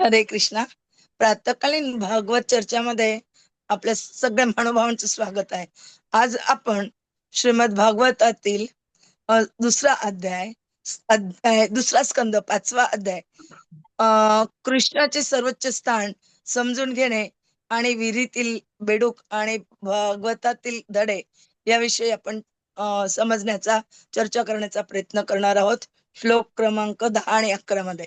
हरे कृष्णा. प्रातकालीन भागवत चर्चामध्ये आपल्या सगळ्या महानुभावांचं स्वागत आहे. आज आपण श्रीमद भागवतातील दुसरा अध्याय अध्याय दुसरा स्कंद पाचवा अध्याय अं कृष्णाचे सर्वोच्च स्थान समजून घेणे आणि विहिरीतील बेडूक आणि भागवतातील धडे याविषयी आपण समजण्याचा चर्चा करण्याचा प्रयत्न करणार आहोत. श्लोक क्रमांक दहा आणि अकरा मध्ये.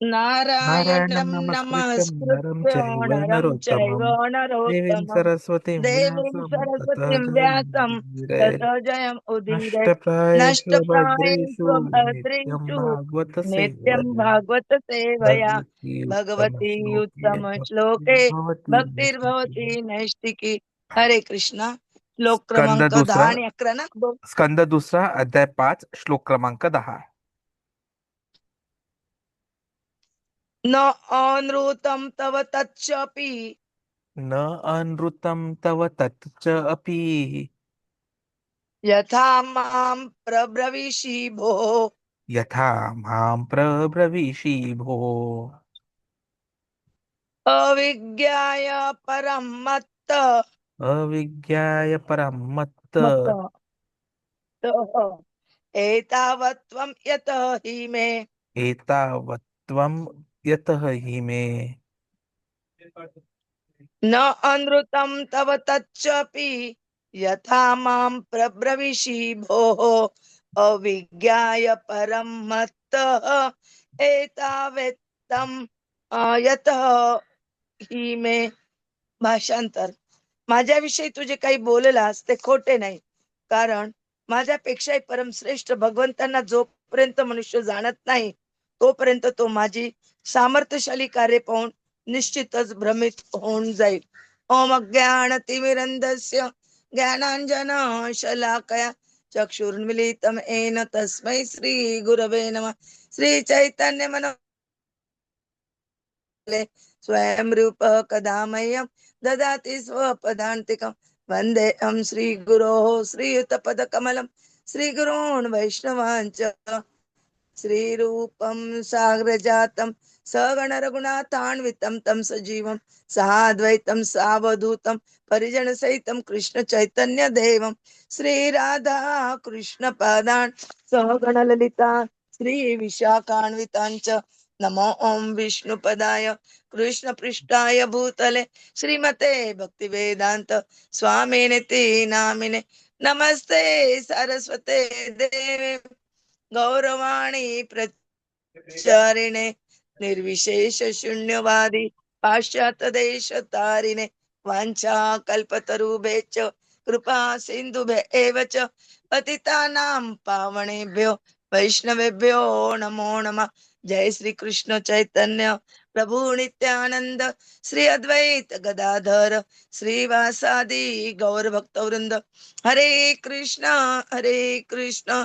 नारायणं नारायणं नमस्कृत्यं नमस्कृत्य नरं चैव नरोत्तमं देवीं नरोत्तमं सरस्वतीं देवीं व्यासं ततो सरस्वतीं व्यासं जयमुदीरये ततो जयम् उदीरये नष्टप्रायेषु भद्रेषु नित्यं भद्रेषु भागवत नित्यं सेवया भागवत सेवया भगवती भगवती उत्तमश्लोके उत्तम श्लोके भक्तिर्भवति नैष्टिकी हरे कृष्णा श्लोक स्कंद क्रमांक दहा आणि अकरा ना दोन स्कंद दुसरा अध्याय पाच श्लोक क्रमांक दहा न अनृतं तव तच्चपि। न अनृतं तव तच्च अपि यथा मां प्रब्रवीषि भो। यथा मां प्रब्रवीषि भो। अविज्ञाय परं मत्त। अविज्ञाय परं मत्त। मत्त। एतावत्त्वं यत हि मे। एतावत्त्वं यतः हि मे। न अनृतं तव तच्चपि यथा मां प्रब्रविषि भोः अविज्ञाय परं मत्तः एतावेत्तं यतः हि मे। भाषांतर। माझ्याविषयी तुझे काही बोललास ते खोटे नाही कारण माझ्यापेक्षाही परमश्रेष्ठ भगवंतांना जोपर्यंत मनुष्य जाणत नाही तोपर्यंत तो माझी सामर्थ्यशाली कार्य पाहून निश्चितच भ्रमित होऊन जाईल. ओम अज्ञान तिमिरंधस्य ज्ञानांजन शलाकया चक्षुर्मिलितम एन तस्मै श्री गुरवे नम. श्री चैतन्य मन स्वयं रूप कदा मह्यं ददाति स्वपदान्तिकं. वन्देऽहं श्रीगुरोः श्रीयुतपदकमलं. श्रीगुरोन् वैष्णवाञ्च श्रीरूपं साग्रजातं सगणरघुनाथान्वितं तं सजीवं साद्वैतं सावधूतं परिजनसहितं कृष्णचैतन्यदेवं श्रीराधा कृष्णपादान् सहगणललिता श्रीविशाखान्विताञ्च नमो ॐ विष्णुपदाय कृष्णपृष्ठाय भूतले श्रीमते भक्तिवेदान्त स्वामिनिति नामिने नमस्ते सरस्वते देवे। गौरवाणी प्रचारिणे निर्विशेष शून्यवादी पाश्चात्य देश तारिणे वाञ्छा च कृपा सिन्धुभ्य एव च पतितानां पावणेभ्यो वैष्णवेभ्यो नमो नमः जय श्री कृष्ण चैतन्य प्रभु नित्यानंद श्री अद्वैत गदाधर श्रीवासादि गौर भक्तवृंद हरे कृष्ण हरे कृष्ण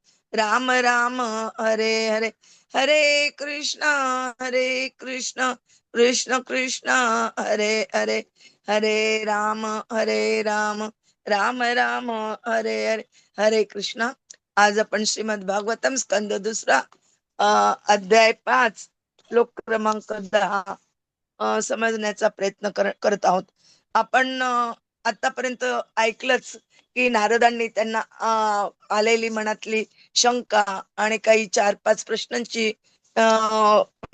राम राम हरे हरे हरे कृष्ण हरे कृष्ण कृष्ण कृष्ण हरे हरे हरे राम हरे राम राम राम हरे हरे हरे कृष्ण. आज आपण श्रीमद भागवतम स्कंद दुसरा अध्याय पाच श्लोक क्रमांक दहा समजण्याचा प्रयत्न कर- करत आहोत. आपण आतापर्यंत ऐकलंच की नारदांनी त्यांना आलेली मनातली शंका आणि काही चार पाच प्रश्नांची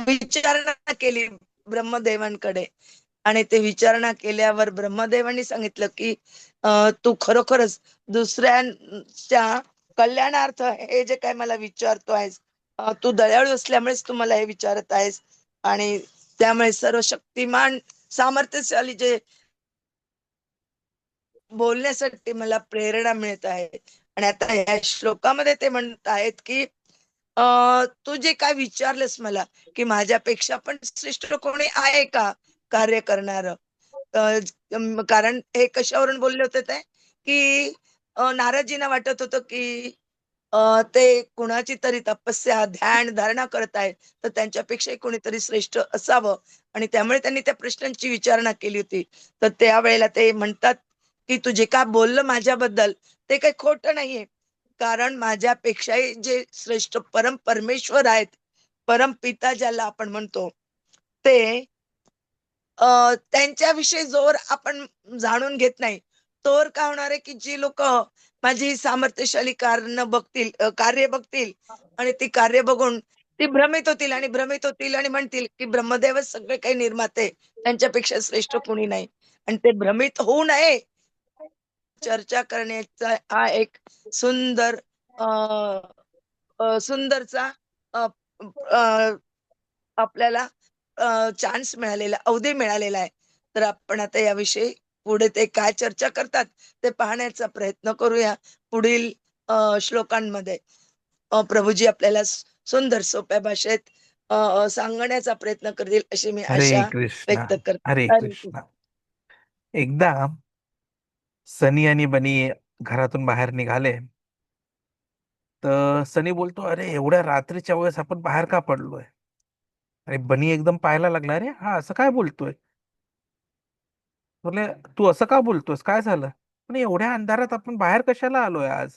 विचारणा केली ब्रह्मदेवांकडे. आणि ते विचारणा केल्यावर ब्रह्मदेवांनी सांगितलं की तू खरोखरच दुसऱ्यांच्या कल्याणार्थ हे जे काय मला विचारतो आहेस तू दयाळू असल्यामुळेच तू मला हे विचारत आहेस. आणि त्यामुळे सर्व शक्तिमान सामर्थ्यशाली जे बोलण्यासाठी मला प्रेरणा मिळत आहे आणि आता या श्लोकामध्ये ते म्हणत आहेत की तू जे काय विचारलंस मला की माझ्यापेक्षा पण श्रेष्ठ कोणी आहे का कार्य करणार? कारण हे कशावरून बोलले होते ते? की नाराजींना वाटत होतं की ते कुणाची तरी तपस्या ध्यान धारणा करत आहेत तर त्यांच्यापेक्षाही कोणीतरी श्रेष्ठ असावं. आणि त्यामुळे त्यांनी त्या प्रश्नांची विचारणा केली होती. तर त्यावेळेला ते म्हणतात की तू जे काय बोललं माझ्याबद्दल ते काही खोटं नाहीये. कारण माझ्यापेक्षाही जे श्रेष्ठ परम परमेश्वर आहेत परम पिता ज्याला आपण म्हणतो ते त्यांच्याविषयी जोर आपण जाणून घेत नाही. तोर का होणार आहे की जी लोक माझी सामर्थ्यशाली कारण बघतील कार्य बघतील आणि ती कार्य बघून ती भ्रमित होतील आणि भ्रमित होतील आणि म्हणतील की ब्रह्मदेवच सगळे काही निर्माते त्यांच्यापेक्षा श्रेष्ठ कोणी नाही. आणि ते भ्रमित होऊ नये चर्चा करण्याचा हा एक सुंदर अ, सुंदरचा आपल्याला चान्स मिळालेला अवधी मिळालेला आहे. तर आपण आता याविषयी पुढे ते काय चर्चा करतात ते पाहण्याचा प्रयत्न करूया पुढील श्लोकांमध्ये. प्रभूजी आपल्याला सुंदर सोप्या भाषेत सांगण्याचा प्रयत्न करतील अशी मी आशा व्यक्त करते. एकदा सनी आणि बनी घरातून बाहेर निघाले. तर सनी बोलतो अरे एवढ्या रात्रीच्या वेळेस आपण बाहेर का पडलोय? अरे बनी एकदम पाहायला लागला अरे हा असं काय बोलतोय? बोले तू असं का बोलतोयस? काय झालं? पण एवढ्या अंधारात आपण बाहेर कशाला आलोय आज?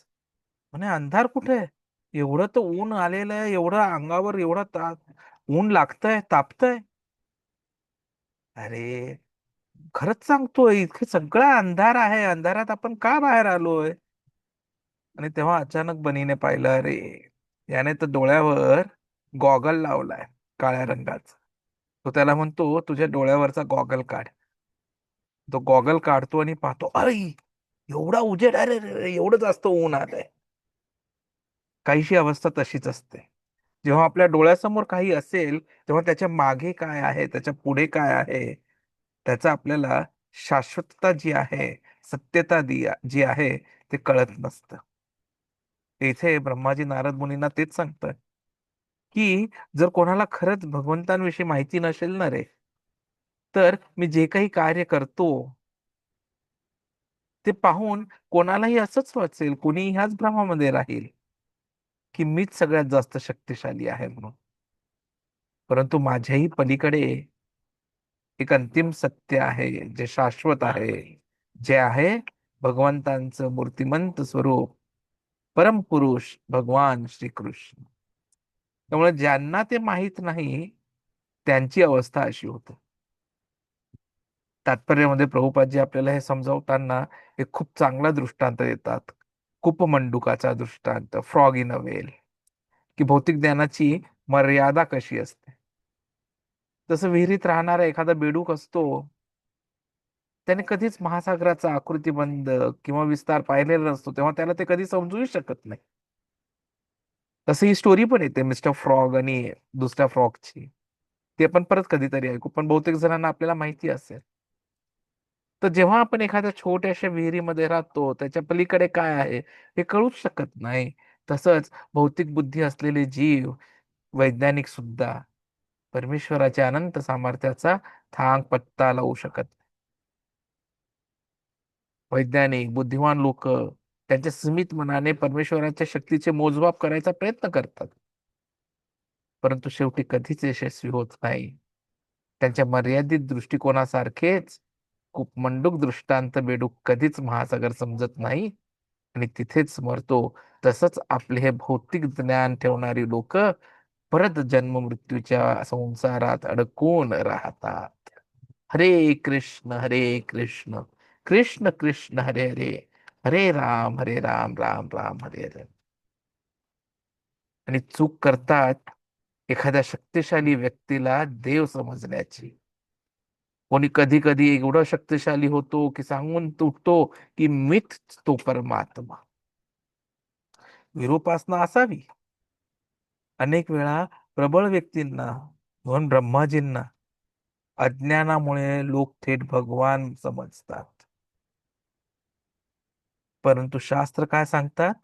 म्हणे अंधार कुठे? एवढं तर ऊन आलेलं आहे एवढं अंगावर एवढा ता ऊन लागतंय तापतंय. अरे खरंच सांगतोय इतके सगळा अंधार आहे. अंधारात आपण का बाहेर आलोय? आणि तेव्हा अचानक बनीने पाहिलं अरे याने तर डोळ्यावर गॉगल लावलाय काळ्या रंगाचा. तो त्याला म्हणतो तुझ्या डोळ्यावरचा गॉगल काढ. तो गॉगल काढतो आणि पाहतो अरे एवढा उजेड अरे एवढं जास्त ऊन आलंय. काहीशी अवस्था तशीच असते. जेव्हा आपल्या डोळ्यासमोर काही असेल तेव्हा त्याच्यामागे काय आहे त्याच्या पुढे काय आहे त्याचा आपल्याला शाश्वतता जी आहे सत्यता जी आहे ते कळत नसतं. इथे ब्रह्माजी नारद मुनींना तेच सांगतात की जर कोणाला खरंच भगवंतांविषयी माहिती नसेल ना रे तर मी जे काही कार्य करतो ते पाहून कोणालाही असंच वाचेल कोणी ह्याच भ्रमामध्ये राहील की मीच सगळ्यात जास्त शक्तिशाली आहे म्हणून. परंतु माझ्याही पलीकडे एक अंतिम सत्य आहे जे शाश्वत आहे जे आहे भगवंतांचं मूर्तिमंत स्वरूप. परमपुरुष भगवान श्रीकृष्ण. त्यामुळे ज्यांना ते माहीत नाही त्यांची अवस्था अशी होते. तात्पर्यामध्ये प्रभुपादजी आपल्याला हे समजावताना एक खूप चांगला दृष्टांत देतात. कुपमंडुकाचा दृष्टांत फ्रॉग इन अ वेल की भौतिक ज्ञानाची मर्यादा कशी असते? जसं विहिरीत राहणारा एखादा बेडूक असतो त्याने कधीच महासागराचा आकृतीबंध किंवा विस्तार पाहिलेला नसतो तेव्हा त्याला ते कधी समजूही शकत नाही. तसं ही स्टोरी पण येते मिस्टर फ्रॉग आणि दुसऱ्या फ्रॉगची. ते पण परत कधीतरी ऐकू पण बहुतेक जणांना आपल्याला माहिती असेल. तर जेव्हा आपण एखाद्या छोट्याशा विहिरीमध्ये राहतो त्याच्या पलीकडे काय आहे हे कळूच शकत नाही. तसंच भौतिक बुद्धी असलेले जीव वैज्ञानिक सुद्धा परमेश्वराच्या अनंत सामर्थ्याचा थांग पत्ता लावू शकत वैज्ञानिक बुद्धिमान लोक त्यांच्या सीमित मनाने परमेश्वराच्या शक्तीचे मोजमाप करायचा प्रयत्न करतात. परंतु शेवटी कधीच यशस्वी होत नाही. त्यांच्या मर्यादित दृष्टिकोनासारखेच खूप मंडूक दृष्टांत बेडूक कधीच महासागर समजत नाही आणि तिथेच मरतो. तसंच आपले हे भौतिक ज्ञान ठेवणारी लोक परत जन्म मृत्यूच्या संसारात अडकून राहतात. हरे कृष्ण हरे कृष्ण कृष्ण कृष्ण हरे हरे हरे राम हरे राम राम राम हरे हरे. आणि चूक करतात एखाद्या शक्तिशाली व्यक्तीला देव समजण्याची. कोणी कधी कधी एवढं शक्तिशाली होतो की सांगून तुटतो की मीच तो परमात्मा. विरूपासना असावी. अनेक वेळा प्रबळ व्यक्तींना म्हणून ब्रह्माजींना अज्ञानामुळे लोक थेट भगवान समजतात. परंतु शास्त्र काय सांगतात?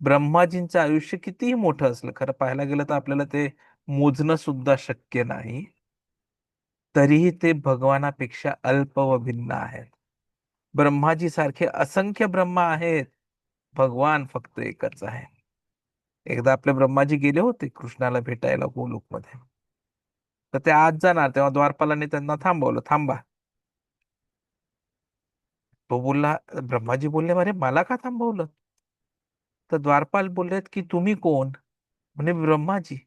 ब्रह्माजींचं आयुष्य कितीही मोठं असलं खरं पाहायला गेलं तर आपल्याला ते मोजणं सुद्धा शक्य नाही. तरीही ते भगवानापेक्षा अल्प व भिन्न आहेत. ब्रह्माजी सारखे असंख्य ब्रह्मा आहेत भगवान फक्त एकच आहे एकदा आपले ब्रह्माजी गेले होते कृष्णाला भेटायला गोलोकमध्ये. तर ते आज जाणार तेव्हा द्वारपालाने त्यांना थांबवलं. थांबा. तो बोलला ब्रह्माजी बोलले अरे मला का थांबवलं? तर द्वारपाल बोललेत की तुम्ही कोण? म्हणे ब्रह्माजी.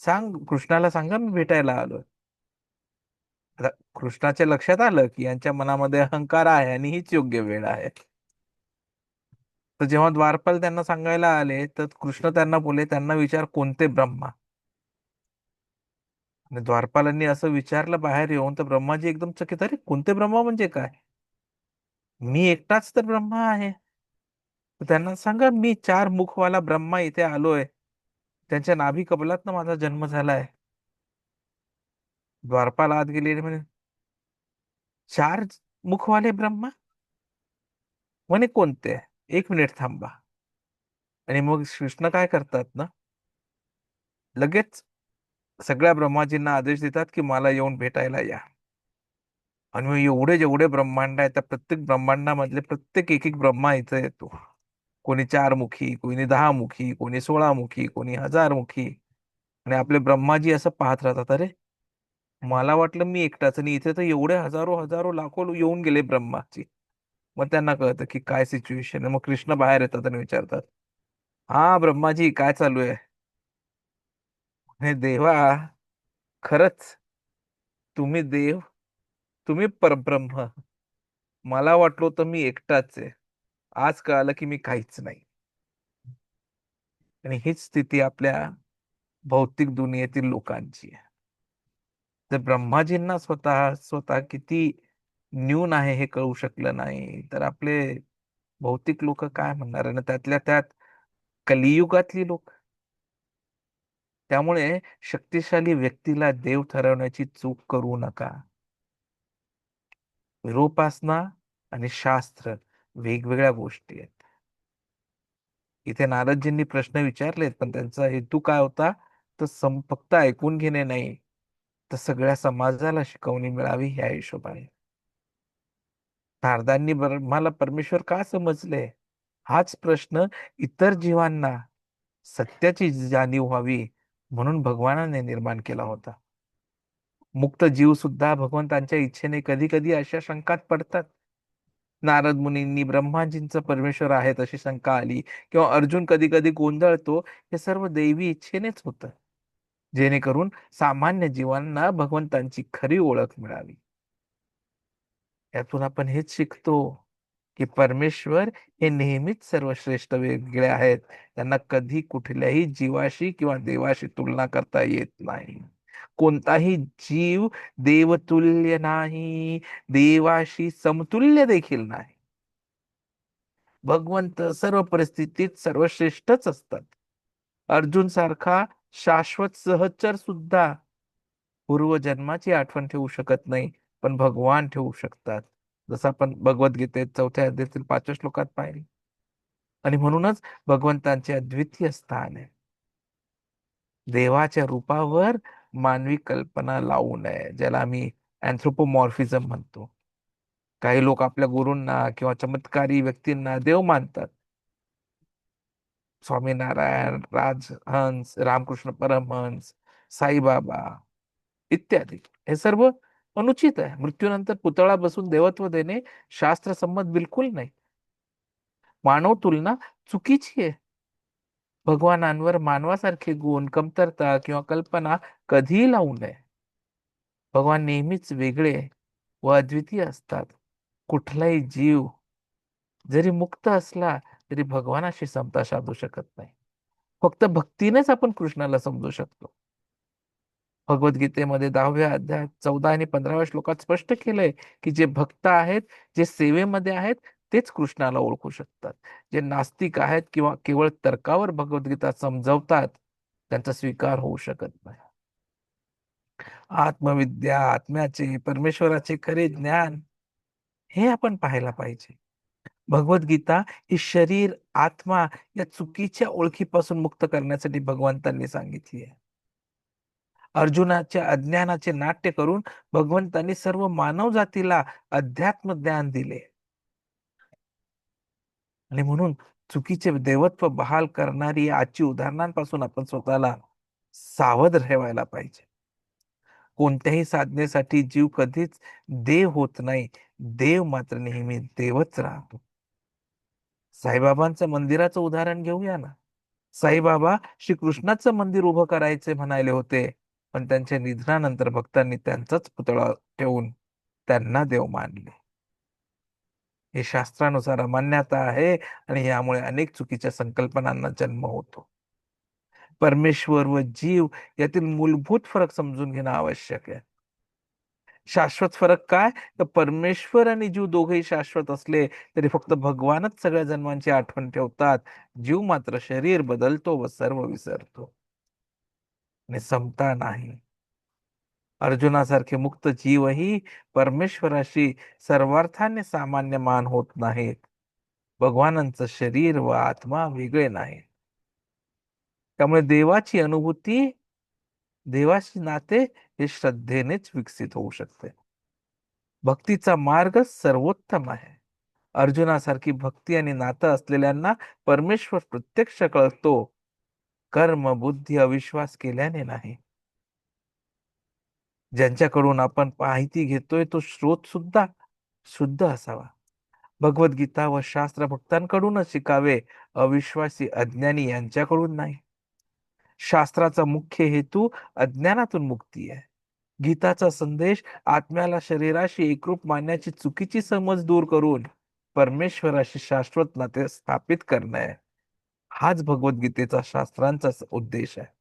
सांग कृष्णाला सांगा मी भेटायला आलो आता कृष्णाच्या लक्षात आलं की यांच्या मनामध्ये अहंकार आहे आणि हीच योग्य वेळ आहे. तर जेव्हा द्वारपाल त्यांना सांगायला आले तर कृष्ण त्यांना बोले त्यांना विचार कोणते ब्रह्मा? आणि द्वारपालांनी असं विचारलं बाहेर येऊन तर ब्रह्माजी एकदम चकित अरे कोणते ब्रह्मा म्हणजे काय? मी एकटाच तर ब्रह्मा आहे. तर त्यांना सांगा मी चार मुखवाला ब्रह्मा इथे आलोय. त्यांच्या नाभी कबलात माझा जन्म झालाय. द्वारपाल आत गेले म्हणे चार मुखवाले ब्रह्मा? म्हणे कोणते? एक मिनिट थांबा. आणि मग कृष्ण काय करतात ना? लगेच सगळ्या ब्रह्माजींना आदेश देतात की मला येऊन भेटायला या. आणि मग एवढे जेवढे ब्रह्मांड आहेत त्या प्रत्येक ब्रह्मांडामधले प्रत्येक एक एक ब्रह्मा इथं येतो. कोणी चार मुखी कोणी दहा मुखी कोणी सोळा मुखी कोणी हजार मुखी आणि आपले ब्रह्माजी असं पाहत राहतात अरे मला वाटलं मी एकटाच आणि इथे तर एवढे हजारो हजारो लाखो येऊन गेले ब्रह्माची मग त्यांना कळतं की काय सिच्युएशन आहे. मग कृष्ण बाहेर येतात आणि विचारतात हा ब्रह्माजी काय चालू आहे? देवा खरंच तुम्ही देव तुम्ही परब्रह्म. मला वाटलो तर मी एकटाच आहे. आज कळालं की मी काहीच नाही. आणि हीच स्थिती आपल्या भौतिक दुनियेतील लोकांची आहे. तर ब्रह्माजींना स्वतः स्वतः किती न्यून आहे हे कळू शकलं नाही. तर आपले भौतिक लोक काय म्हणणार आणि त्यातल्या त्यात कलियुगातली लोक. त्यामुळे शक्तिशाली व्यक्तीला देव ठरवण्याची चूक करू नका. विरोपासना आणि शास्त्र वेगवेगळ्या गोष्टी आहेत. इथे नारदजींनी प्रश्न विचारलेत पण त्यांचा हेतू काय होता? तर सम फक्त ऐकून घेणे नाही. तर सगळ्या समाजाला शिकवणी मिळावी ह्या हिशोबाने. नारदांनी ब्रह्माला परमेश्वर का समजले? हाच प्रश्न इतर जीवांना सत्याची जाणीव व्हावी म्हणून भगवानाने निर्माण केला होता. मुक्त जीव सुद्धा भगवंतांच्या इच्छेने कधी कधी अशा शंकात पडतात. नारद मुनींनी ब्रह्माजींचं परमेश्वर आहेत अशी शंका आली किंवा अर्जुन कधी कधी गोंधळतो हे सर्व दैवी इच्छेनेच होतं. जेणेकरून सामान्य जीवांना भगवंतांची खरी ओळख मिळावी. यातून आपण हेच शिकतो की परमेश्वर हे नेहमीच सर्वश्रेष्ठ वेगळे आहेत. त्यांना कधी कुठल्याही जीवाशी किंवा देवाशी तुलना करता येत नाही. कोणताही जीव देवतुल्य नाही. देवाशी समतुल्य देखील नाही. भगवंत सर्व परिस्थितीत सर्वश्रेष्ठच असतात. अर्जुन सारखा शाश्वत सहचर सुद्धा पूर्वजन्माची आठवण ठेवू शकत नाही. पण भगवान ठेवू शकतात. जसं आपण भगवद्गीतेत चौथ्या अध्यायातील पाचव्या श्लोकात पाहिले. आणि म्हणूनच भगवंतांचे अद्वितीय स्थान आहे. देवाच्या रूपावर मानवी कल्पना लावू नये ज्याला आम्ही अँथ्रोपोमॉर्फिझम म्हणतो. काही लोक आपल्या गुरूंना किंवा चमत्कारी व्यक्तींना देव मानतात. स्वामीनारायण राजहंस रामकृष्ण परमहंस साईबाबा इत्यादी. हे सर्व अनुचित आहे. मृत्यूनंतर पुतळा बसून देवत्व देणे शास्त्रसंमत बिलकुल नाही. मानव तुलना चुकीची आहे. भगवानांवर मानवासारखे गुण कमतरता किंवा कल्पना कधीही लावू नये. भगवान नेहमीच वेगळे व अद्वितीय असतात. कुठलाही जीव जरी मुक्त असला तरी भगवानाशी समता साधू शकत नाही. फक्त भक्तीनेच आपण कृष्णाला समजू शकतो. भगवद्गीतेमध्ये दहाव्या अध्याय चौदा आणि पंधराव्या श्लोकात स्पष्ट केलंय की जे भक्त आहेत जे सेवेमध्ये आहेत तेच कृष्णाला ओळखू शकतात. जे नास्तिक आहेत किंवा केवळ तर्कावर भगवद्गीता समजवतात त्यांचा स्वीकार होऊ शकत नाही. आत्मविद्या आत्म्याचे परमेश्वराचे खरे ज्ञान हे आपण पाहायला पाहिजे. भगवद्गीता ही शरीर आत्मा या चुकीच्या ओळखीपासून मुक्त करण्यासाठी भगवंतांनी सांगितली आहे. अर्जुनाच्या अज्ञानाचे नाट्य करून भगवंतांनी सर्व मानव जातीला अध्यात्म ज्ञान दिले. आणि म्हणून चुकीचे देवत्व बहाल करणारी आजची उदाहरणांपासून आपण स्वतःला सावध ठेवायला पाहिजे. कोणत्याही साधनेसाठी जीव कधीच देव होत नाही. देव मात्र नेहमी देवच राहतो. साईबाबांचं मंदिराचं उदाहरण घेऊया ना. साईबाबा श्रीकृष्णाचं मंदिर उभं करायचे म्हणाले होते. पण त्यांच्या निधनानंतर भक्तांनी त्यांचाच पुतळा ठेवून त्यांना देव मानले. हे शास्त्रानुसार अमान्यता आहे आणि यामुळे अनेक चुकीच्या संकल्पनांना जन्म होतो. परमेश्वर व जीव यातील मूलभूत फरक समजून घेणं आवश्यक आहे. शाश्वत फरक काय? तर परमेश्वर आणि जीव दोघेही शाश्वत असले तरी फक्त भगवानच सगळ्या जन्मांची आठवण ठेवतात. जीव मात्र शरीर बदलतो व सर्व विसरतो. आणि समता नाही. अर्जुनासारखे मुक्त जीवही परमेश्वराशी सर्वार्थाने सामान्य मान होत नाहीत. भगवानांचं शरीर व आत्मा वेगळे नाहीत. त्यामुळे देवाची अनुभूती देवाशी नाते हे श्रद्धेनेच विकसित होऊ शकते. भक्तीचा मार्ग सर्वोत्तम आहे. अर्जुनासारखी भक्ती आणि नातं असलेल्यांना परमेश्वर प्रत्यक्ष कळतो. कर्म बुद्धी अविश्वास केल्याने नाही. ज्यांच्याकडून आपण माहिती घेतोय तो स्रोत सुद्धा शुद्ध असावा. भगवद्गीता व शास्त्र भक्तांकडूनच शिकावे अविश्वासी अज्ञानी यांच्याकडून नाही. शास्त्राचा मुख्य हेतू अज्ञानातून मुक्ती आहे. गीताचा संदेश आत्म्याला शरीराशी एकरूप मानण्याची चुकीची समज दूर करून परमेश्वराशी शाश्वत नाते स्थापित करणं आहे. हाच भगवद्गीतेचा शास्त्रांचा उद्देश आहे.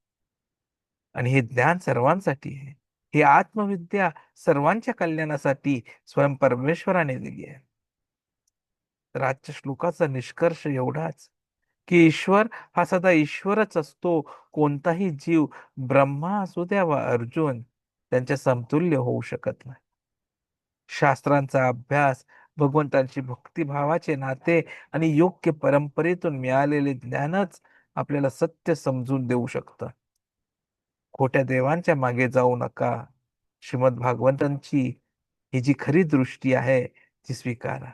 आणि हे ज्ञान सर्वांसाठी आहे. ही आत्मविद्या सर्वांच्या कल्याणासाठी स्वयं परमेश्वराने दिली आहे. तर आजच्या श्लोकाचा निष्कर्ष एवढाच की ईश्वर हा सदा ईश्वरच असतो. कोणताही जीव ब्रह्मा असू द्या वा अर्जुन त्यांच्या समतुल्य होऊ शकत नाही. शास्त्रांचा अभ्यास भगवंतांची भक्तिभावाचे नाते आणि योग्य परंपरेतून मिळालेले ज्ञानच आपल्याला सत्य समजून देऊ शकतं. खोट्या देवांच्या मागे जाऊ नका. श्रीमद भागवंतांची ही जी खरी दृष्टी आहे ती स्वीकारा.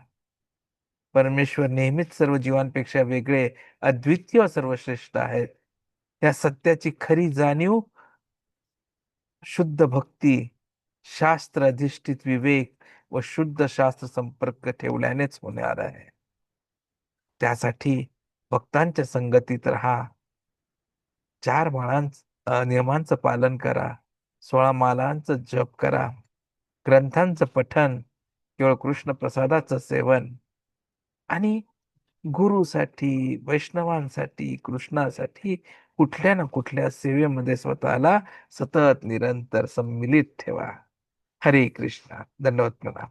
परमेश्वर नेहमीच सर्व जीवांपेक्षा वेगळे अद्वितीय सर्वश्रेष्ठ आहेत. या सत्याची खरी जाणीव शुद्ध भक्ती शास्त्र अधिष्ठित विवेक व शुद्ध शास्त्र संपर्क ठेवल्यानेच होणार आहे. त्यासाठी भक्तांच्या संगतीत राहा चार माळांच नियमांचं पालन करा. सोळा मालांचं जप करा. ग्रंथांचं पठन केवळ कृष्ण प्रसादाचं सेवन. आणि गुरुसाठी वैष्णवांसाठी कृष्णासाठी कुठल्या ना कुठल्या सेवेमध्ये स्वतःला सतत निरंतर सम्मिलित ठेवा. हरे कृष्णा. धन्यवाद प्रणाम